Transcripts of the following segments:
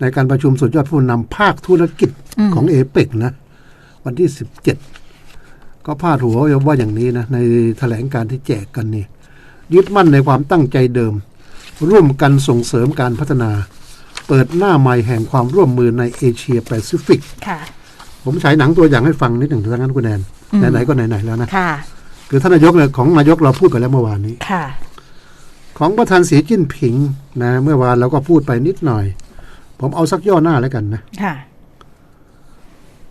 ในการประชุมสุดยอดผู้นำภาคธุรกิจของเอเปกนะ วันที่17ก็พาดหัวว่าอย่างนี้นะ ในแถลงการที่แจกกันนี่ยึดมั่นในความตั้งใจเดิม ร่วมกันส่งเสริมการพัฒนา เปิดหน้าใหม่แห่งความร่วมมือในเอเชียแปซิฟิกค่ะผมฉายหนังตัวอย่างให้ฟังนิดหนึ่งทางนั้นคุณแนนไหนๆก็ไหนๆแล้วนะค่ะคือท่านนายกเนี่ยของนายกเราพูดกันแล้วเมื่อวานนี้ค่ะของประธานสีจิ้นผิงนะ เมื่อวานเราก็พูดไปนิดหน่อย ผมเอาสักย่อหน้าแล้วกันนะค่ะ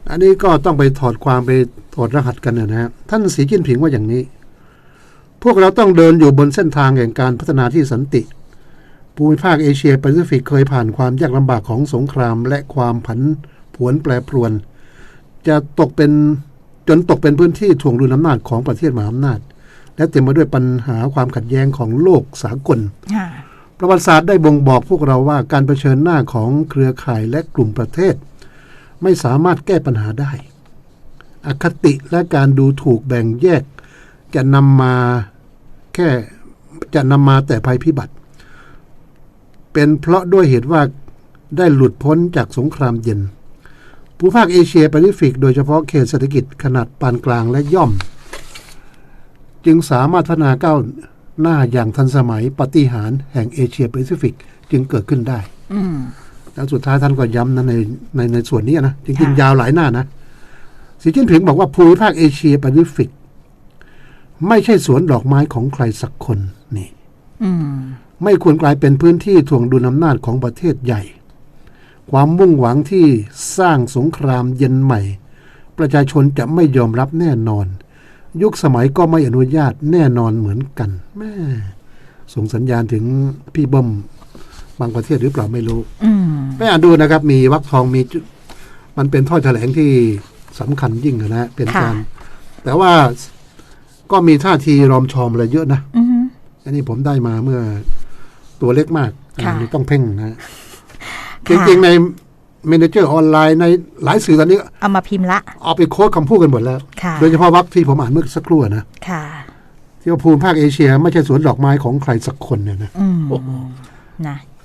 อันนี้ก็ต้องไปถอดความไปถอดรหัสกันนะฮะท่านสีจิ้นผิงว่าอย่างนี้ พวกเราต้องเดินอยู่บนเส้นทางแห่งการพัฒนาที่สันติ ภูมิภาคเอเชียแปซิฟิกเคยผ่านความยากลำบากของสงคราม และความผันผวนแปรปรวน จะตกเป็นจนตกเป็นพื้นที่ถ่วงดุลอำนาจของประเทศมหาอำนาจ และเต็มไปด้วยปัญหาความขัดแย้งของโลกสากลค่ะ ประวัติศาสตร์ได้บ่งบอกพวกเราว่าการเผชิญหน้าของเครือข่ายและกลุ่มประเทศ ไม่สามารถแก้ปัญหาได้ อคติและการดูถูกแบ่งแยก จะนำมาแค่จะนำมาแต่ภัยพิบัติ เป็นเพราะด้วยเหตุว่าได้หลุดพ้นจากสงครามเย็น ภูมิภาคเอเชียแปซิฟิก โดยเฉพาะเขตเศรษฐกิจขนาดปานกลางและย่อม จึงสามารถพัฒนาก้าว หน้าอย่างทันสมัยปาฏิหารย์แห่งเอเชียแปซิฟิกจึงเกิดขึ้นได้อืมแล้วสุดท้ายท่านก็ย้ำนะในในในส่วนนี้นะจริงค่ะๆยาวหลายหน้านะสีจิ้นผิงบอกว่าภูมิภาคเอเชียแปซิฟิก ไม่ใช่สวนดอกไม้ของใครสักคนนี่อืมไม่ควรกลายเป็นพื้นที่ถ่วงดุลอำนาจของประเทศใหญ่ ความมุ่งหวังที่สร้างสงครามเย็นใหม่ ประชาชนจะไม่ยอมรับแน่นอน ยุคสมัยก็ไม่อนุญาตแน่นอนเหมือนกัน แม่ส่งสัญญาณถึงพี่เบิ้มบางประเทศหรือเปล่าไม่รู้อืมไปอ่านดูนะครับ มีวรรคทองมีจุดมันเป็นถ้อยแถลงที่สำคัญยิ่งนะ เป็นการ แต่ว่าก็มีท่าทีรอมชอมอะไรเยอะนะอืมอันนี้ผมได้มาเมื่อตัวเล็กมากค่ะอันนี้ต้องเพ่งนะค่ะจริงๆใน เมนเจอร์ออนไลน์ในหลายสื่อตอนนี้ เอามาพิมพ์ละ เอาไปโค้ดคำพูดกันหมดแล้วค่ะโดยเฉพาะวรรคที่ผมอ่านเมื่อสักครู่นะค่ะที่ว่าภูมิภาคเอเชีย ไม่ใช่สวนดอกไม้ของใครสักคนเนี่ยนะอืมโอ้โหนะ